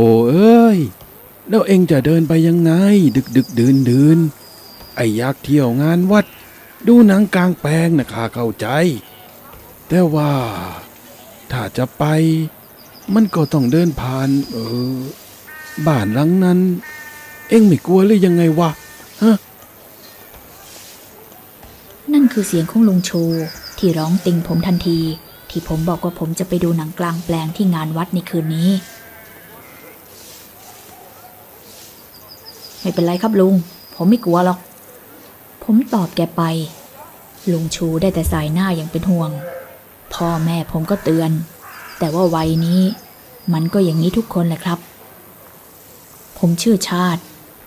โถเอ้ย แล้วเองจะเดินไปยังไง ดึกดึกดืนดืนไอ้อยากเที่ยวงานวัด ดูหนังกลางแปลงนะข้าเข้าใจ แต่ว่า ถ้าจะไป มันก็ต้องเดินผ่าน เออ บ้านหลังนั้น เอ็งไม่กลัวหรือยังไงวะฮะนั่นคือเสียงของลุงโชที่ร้องติงผมทันที ที่ผมบอกว่าผมจะไปดูหนังกลางแปลงที่งานวัดในคืนนี้ ไม่เป็นไรครับลุง ผมไม่กลัวหรอก ผมตอบแกไป ลุงชูได้แต่สายหน้าอย่างเป็นห่วง พ่อแม่ผมก็เตือน แต่ว่าวัยนี้มันก็อย่างนี้ทุกคนแหละครับ ผมชื่อชาติ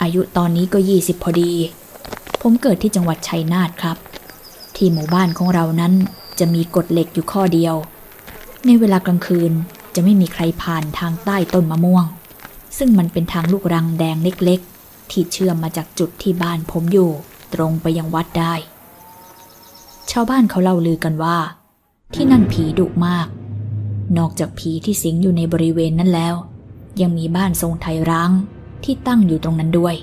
อายุตอนนี้ก็ยี่สิบพอดี ผมเกิดที่จังหวัดชัยนาทครับ ที่หมู่บ้านของเรานั้นจะมีกฎเหล็กอยู่ข้อเดียว ในเวลากลางคืนจะไม่มีใครผ่านทางใต้ต้นมะม่วง ซึ่งมันเป็นทางลูกรังแดงเล็กๆ ที่เชื่อมมาจากจุดที่บ้านผมอยู่ ตรงไปยังวัดได้ ชาวบ้านเขาเล่าลือกันว่า ที่นั่นผีดุมาก นอกจากผีที่สิงอยู่ในบริเวณนั้นแล้ว ยังมีบ้านทรงไทยร้างที่ตั้งอยู่ตรงนั้นด้วย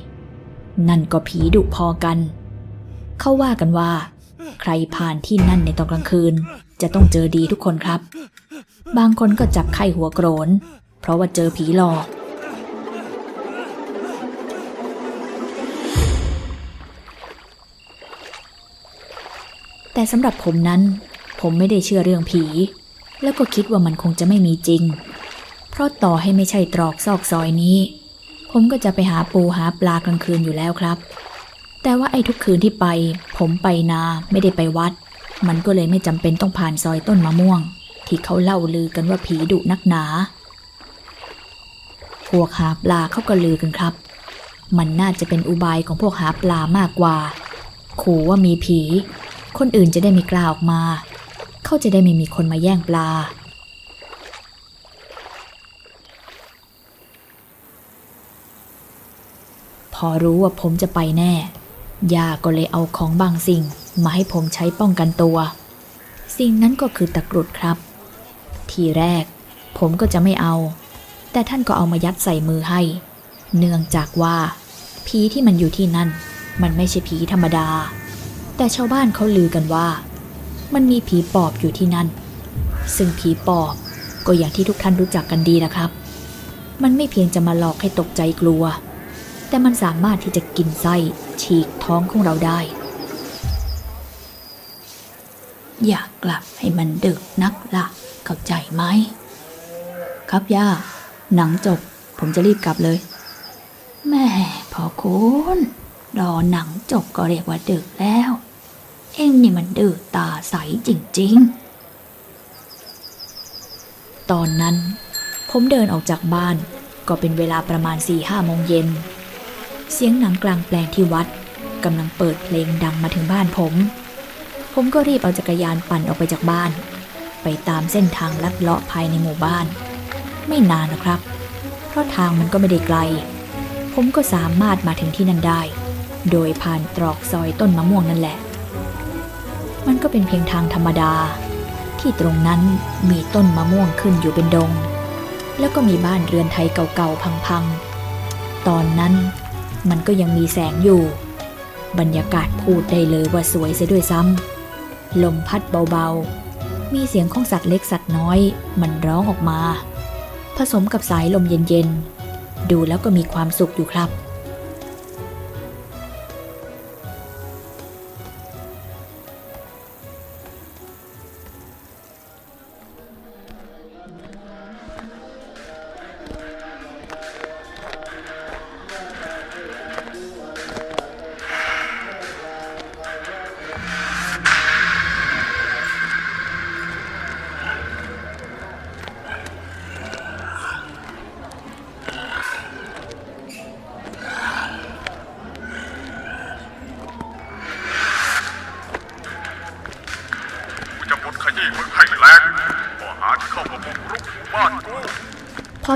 นั่นก็ผีดุพอกัน เขาว่ากันว่า ใครผ่านที่นั่นในตอนกลางคืน จะต้องเจอดีทุกคนครับ บางคนก็จับไข้หัวโกรน เพราะว่าเจอผีหลอก แต่สำหรับผมนั้น ผมไม่ได้เชื่อเรื่องผี แล้วก็คิดว่ามันคงจะไม่มีจริง เพราะต่อให้ไม่ใช่ตรอกซอกซอยนี้ ผมก็จะไปหาปูหาปลากลางคืนอยู่แล้วครับ แต่ว่าไอ้ทุกคืนที่ไป ผมไปนาไม่ได้ไปวัด มันก็เลยไม่จำเป็นต้องผ่านซอยต้นมะม่วง ที่เขาเล่าลือกันว่าผีดุนักหนาพวกหาปลาเขาก็ลือกันครับ มันน่าจะเป็นอุบายของพวกหาปลามากกว่า ขู่ว่ามีผี คนอื่นจะได้ไม่กล้าออกมา เขาจะได้ไม่มีคนมาแย่งปลา พอรู้ว่าผมจะไปแน่ ย่าก็เลยเอาของบางสิ่งมาให้ผมใช้ป้องกันตัว สิ่งนั้นก็คือตะกรุดครับ ทีแรก ผมก็จะไม่เอา แต่ท่านก็เอามายัดใส่มือให้ เนื่องจากว่าผีที่มันอยู่ที่นั่น มันไม่ใช่ผีธรรมดา แต่ชาวบ้านเขาลือกันว่า มันมีผีปอบอยู่ที่นั่น ซึ่งผีปอบก็อย่างที่ทุกท่านรู้จักกันดีนะครับ มันไม่เพียงจะมาหลอกให้ตกใจกลัว แต่มันสามารถที่จะกินไส้ฉีกท้องของเราได้ อยากกลับให้มันดึกนักละเข้าใจไหม ครับย่า หนังจบ ผมจะรีบกลับเลย แม่พอคุณ รอหนังจบก็เรียกว่าดึกแล้ว เอ็งนี่มันดื้อตาใสจริงๆ ตอนนั้น ผมเดินออกจากบ้านก็เป็นเวลาประมาณ4ี่ห้าโมงเย็น เสียงหนังกลางแปลงที่วัดกำลังเปิดเพลงดังมาถึงบ้านผม ผมก็รีบเอาจักรยานปั่นออกไปจากบ้าน ไปตามเส้นทางลัดเลาะภายในหมู่บ้าน ไม่นานนะครับ เพราะทางมันก็ไม่ได้ไกล ผมก็สามารถมาถึงที่นั่นได้ โดยผ่านตรอกซอยต้นมะม่วงนั่นแหละ มันก็เป็นเพียงทางธรรมดา ที่ตรงนั้นมีต้นมะม่วงขึ้นอยู่เป็นดง แล้วก็มีบ้านเรือนไทยเก่าๆพังๆ ตอนนั้นมันก็ยังมีแสงอยู่ บรรยากาศพูดได้เลยว่าสวยเสียด้วยซ้ำลมพัดเบาๆ มีเสียงของสัตว์เล็กสัตว์น้อย มันร้องออกมา ผสมกับสายลมเย็นๆ ดูแล้วก็มีความสุขอยู่ครับ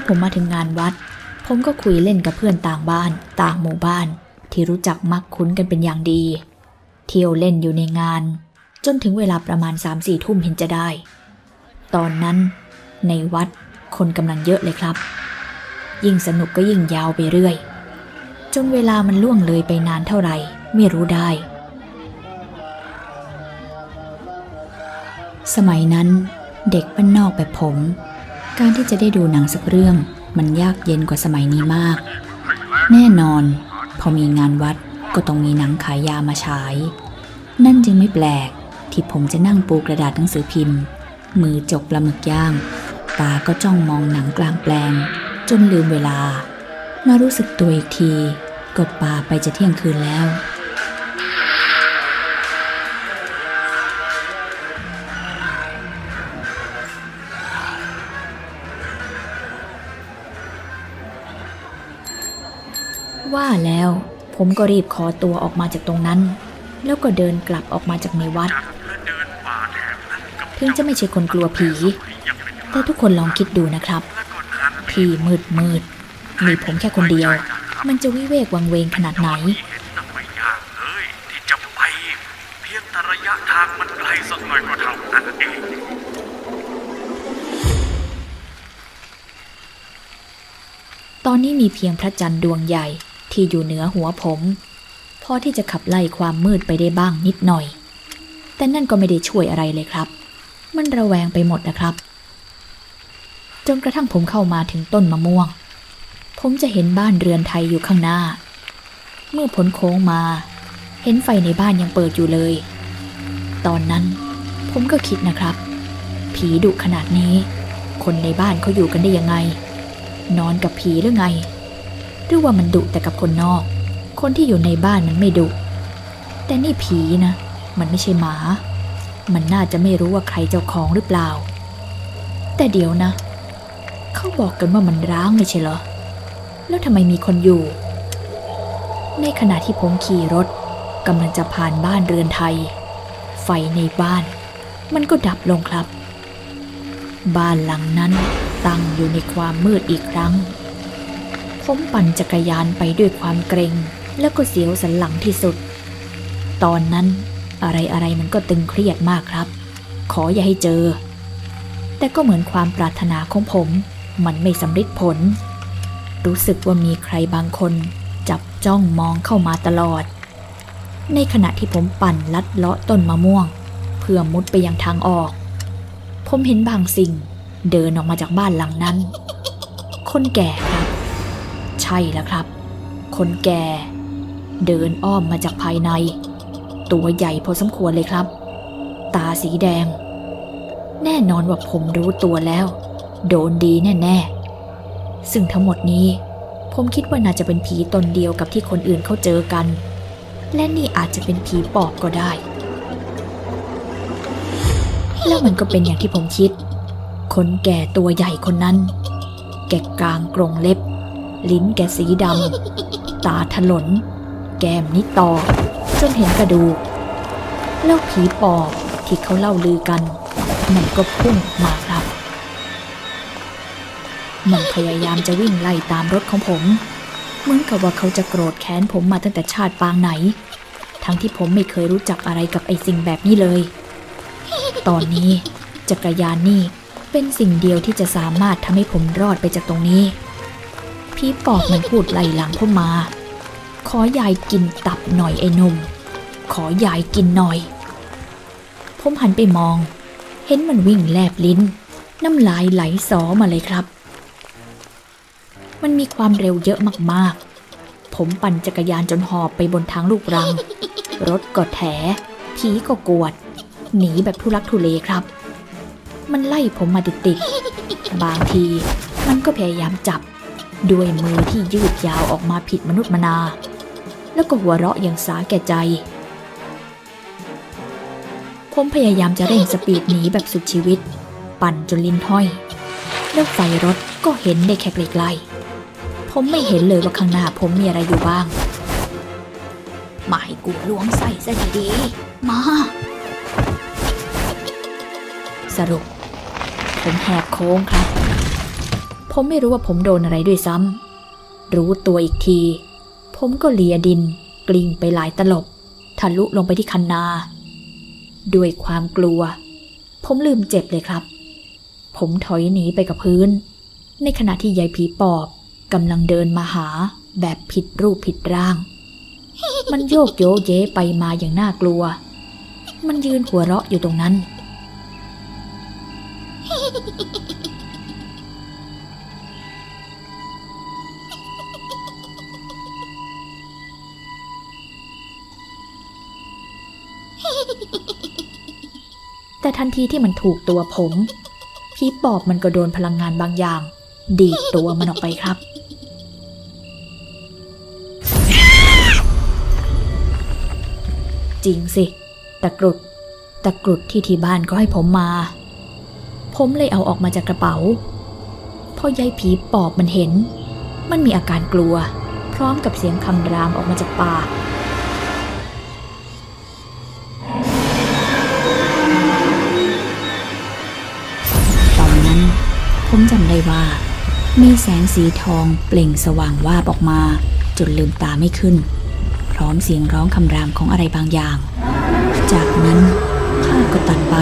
ผมมาถึงงานวัด ผมก็คุยเล่นกับเพื่อนต่างบ้าน ต่างหมู่บ้าน ที่รู้จักมักคุ้นกันเป็นอย่างดี เที่ยวเล่นอยู่ในงาน จนถึงเวลาประมาณ3ามสี่ทุ่มเห็นจะได้ ตอนนั้น ในวัดคนกำลังเยอะเลยครับ ยิ่งสนุกก็ยิ่งยาวไปเรื่อย จนเวลามันล่วงเลยไปนานเท่าไหร่ ไม่รู้ได้ สมัยนั้นเด็กบ้านนอกแบบผม การที่จะได้ดูหนังสักเรื่องมันยากเย็นกว่าสมัยนี้มาก แน่นอน พอมีงานวัดก็ต้องมีหนังขายยามาฉาย นั่นจึงไม่แปลกที่ผมจะนั่งปูกระดาษหนังสือพิมพ์ มือจกปลาหมึกย่าง ตาก็จ้องมองหนังกลางแปลง จนลืมเวลา มารู้สึกตัวอีกที ก็ป่าไปจะเที่ยงคืนแล้วาแล้ว ผมก็รีบขอตัวออกมาจากตรงนั้น แล้วก็เดินกลับออกมาจากในวัด ถึงจะไม่ใช่คนกลัวผี แต่ทุกคนลองคิดดูนะครับที่มืดมืด มีผมแค่คนเดียว มันจะวิเวกวังเวงขนาดไหนเห็นน่ะไม่ยากเลยที่จะไปเพียงแต่ระยะทางมันไกลสักหน่อยก็เท่านั้นเองตอนนี้มีเพียงพระจันทร์ดวงใหญ่ ที่อยู่เหนือหัวผม พอที่จะขับไล่ความมืดไปได้บ้างนิดหน่อย แต่นั่นก็ไม่ได้ช่วยอะไรเลยครับ มันระแวงไปหมดนะครับ จนกระทั่งผมเข้ามาถึงต้นมะม่วง ผมจะเห็นบ้านเรือนไทยอยู่ข้างหน้า เมื่อพ้นโค้งมา เห็นไฟในบ้านยังเปิดอยู่เลย ตอนนั้นผมก็คิดนะครับ ผีดุขนาดนี้ คนในบ้านเขาอยู่กันได้ยังไง นอนกับผีหรือไง หรือว่ามันดุแต่กับคนนอก คนที่อยู่ในบ้านมันไม่ดุ แต่นี่ผีนะ มันไม่ใช่หมา มันน่าจะไม่รู้ว่าใครเจ้าของหรือเปล่า แต่เดี๋ยวนะ เขาบอกกันว่ามันร้างไม่ใช่เหรอ แล้วทำไมมีคนอยู่ ในขณะที่ผมขี่รถกำลังจะผ่านบ้านเรือนไทย ไฟในบ้าน มันก็ดับลงครับ บ้านหลังนั้นตั้งอยู่ในความมืดอีกครั้ง ผมปั่นจักรยานไปด้วยความเกรงแล้วก็เสียวสันหลังที่สุด ตอนนั้นอะไรอะไรๆมันก็ตึงเครียดมากครับ ขออย่าให้เจอ แต่ก็เหมือนความปรารถนาของผม มันไม่สำเร็จผล รู้สึกว่ามีใครบางคนจับจ้องมองเข้ามาตลอด ในขณะที่ผมปั่นลัดเลาะต้นมะม่วง เพื่อมุดไปยังทางออก ผมเห็นบางสิ่งเดินออกมาจากบ้านหลังนั้น คนแก่ครับ ใช่แล้วครับ คนแก่เดินอ้อมมาจากภายใน ตัวใหญ่พอสมควรเลยครับ ตาสีแดง แน่นอนว่าผมรู้ตัวแล้ว โดนดีแน่ๆ ซึ่งทั้งหมดนี้ ผมคิดว่าน่าจะเป็นผีตนเดียวกับที่คนอื่นเขาเจอกัน และนี่อาจจะเป็นผีปอบก็ได้ แล้วมันก็เป็นอย่างที่ผมคิด คนแก่ตัวใหญ่คนนั้น แกกลางกรงเล็บ ลิ้นแกสีดำ ตาถลน แก้มนิตอ จนเห็นกระดูก แล้วผีปอบที่เขาเล่าลือกัน มันก็พุ่งมาครับ มันพยายามจะวิ่งไล่ตามรถของผม เหมือนกับว่าเขาจะโกรธแค้นผมมาตั้งแต่ชาติปางไหน ทั้งที่ผมไม่เคยรู้จักอะไรกับไอ้สิ่งแบบนี้เลย ตอนนี้จักรยานนี่เป็นสิ่งเดียวที่จะสามารถทำให้ผมรอดไปจากตรงนี้ พี่ปอบมันพูดไล่หลังผมมา ขอยายกินตับหน่อยไอ้นุ่มขอยายกินหน่อย ผมหันไปมอง เห็นมันวิ่งแลบลิ้น น้ำลายไหลสอมาเลยครับ มันมีความเร็วเยอะมากๆ ผมปั่นจักรยานจนหอบไปบนทางลูกรัง รถก็แถผีก็กวด หนีแบบทุลักทุเลครับ มันไล่ผมมาติดๆ บางทีมันก็พยายามจับ ด้วยมือที่ยืดยาวออกมาผิดมนุษย์มนา แล้วก็หัวเราะอย่างสาแก่ใจ ผมพยายามจะเร่งสปีดหนีแบบสุดชีวิต ปั่นจนลิ้นห้อย แล้วไฟรถก็เห็นได้แค่ไกลๆผมไม่เห็นเลยว่าข้างหน้าผมมีอะไรอยู่บ้างมาให้กูล้วงใส่ซะดีๆมา สรุป ผมแหกโค้งครับ ผมไม่รู้ว่าผมโดนอะไรด้วยซ้ำ รู้ตัวอีกที ผมก็เลียดิน กลิ้งไปหลายตลบ ทะลุลงไปที่คันนา ด้วยความกลัว ผมลืมเจ็บเลยครับ ผมถอยหนีไปกับพื้น ในขณะที่ยายผีปอบกำลังเดินมาหาแบบผิดรูปผิดร่าง มันโยกโยเยไปมาอย่างน่ากลัว มันยืนหัวเราะอยู่ตรงนั้น ทันทีที่มันถูกตัวผมผีปอบมันก็โดนพลังงานบางอย่าง ดีดตัวมันออกไปครับ จริงสิ ตะกรุด ตะกรุดที่ที่บ้านก็ให้ผมมา ผมเลยเอาออกมาจากกระเป๋า พอยายผีปอบมันเห็น มันมีอาการกลัว พร้อมกับเสียงคำรามออกมาจากปา ผมจำได้ว่า มีแสงสีทองเปล่งสว่างวาบออกมา จนลืมตาไม่ขึ้น พร้อมเสียงร้องคำรามของอะไรบางอย่าง จากนั้นข้าก็ตัดไป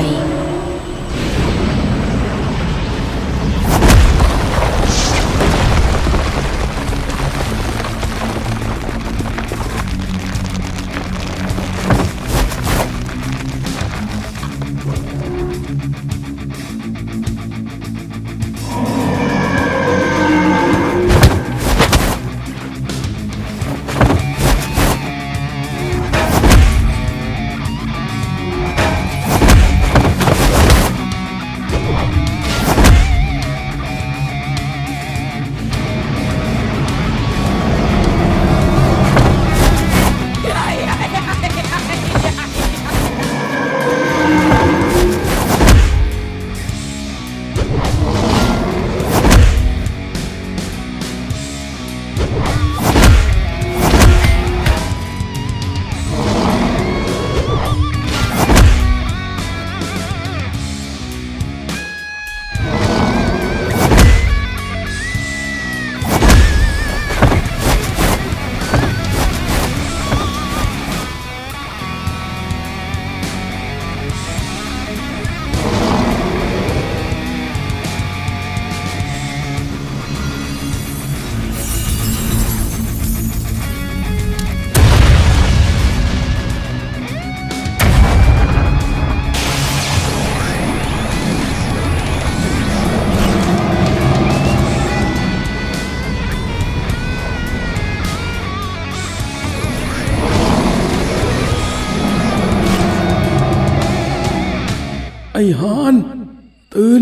ตื่น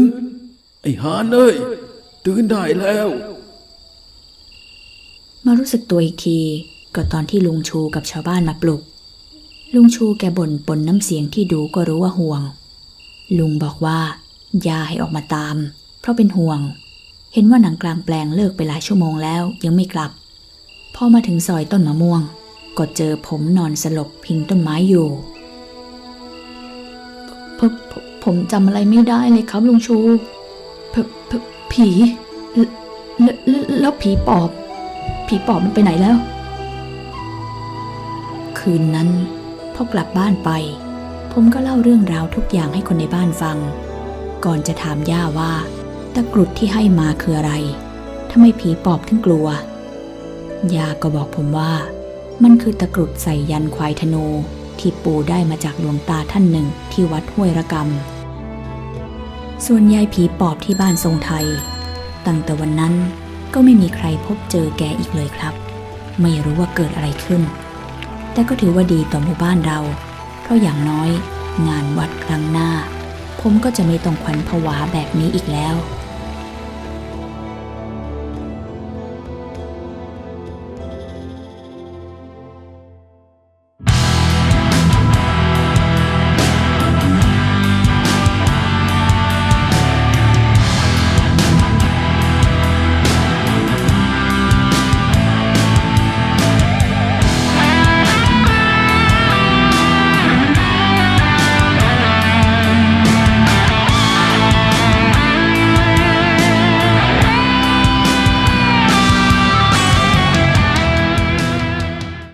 ไอ้หานเอ้ย ตื่นได้แล้ว มารู้สึกตัวอีกที ก็ตอนที่ลุงชูกับชาวบ้านมาปลุก ลุงชูแกบ่นปนน้ำเสียงที่ดูก็รู้ว่าห่วง ลุงบอกว่า อย่าให้ออกมาตาม เพราะเป็นห่วง เห็นว่าหนังกลางแปลงเลิกไปหลายชั่วโมงแล้วยังไม่กลับ พอมาถึงซอยต้นมะม่วง ก็เจอผมนอนสลบพิงต้นไม้อยู่ผม ผมจำอะไรไม่ได้เลยครับลุงชูผผผีแล้วแล้วแล้วผีปอบ ผีปอบมันไปไหนแล้ว คืนนั้นพอกลับบ้านไป ผมก็เล่าเรื่องราวทุกอย่างให้คนในบ้านฟัง ก่อนจะถามย่าว่า ตะกรุดที่ให้มาคืออะไรทำไมผีปอบถึงกลัว ย่าก็บอกผมว่า มันคือตะกรุดใส่ยันควายธนูที่ปู่ได้มาจากหลวงตาท่านหนึ่งที่วัดห้วยระกำ ส่วนยายผีปอบที่บ้านทรงไทย ตั้งแต่วันนั้นก็ไม่มีใครพบเจอแกอีกเลยครับ ไม่รู้ว่าเกิดอะไรขึ้น แต่ก็ถือว่าดีต่อหมู่บ้านเรา เพราะอย่างน้อย งานวัดครั้งหน้า ผมก็จะไม่ต้องขวัญผวาแบบนี้อีกแล้ว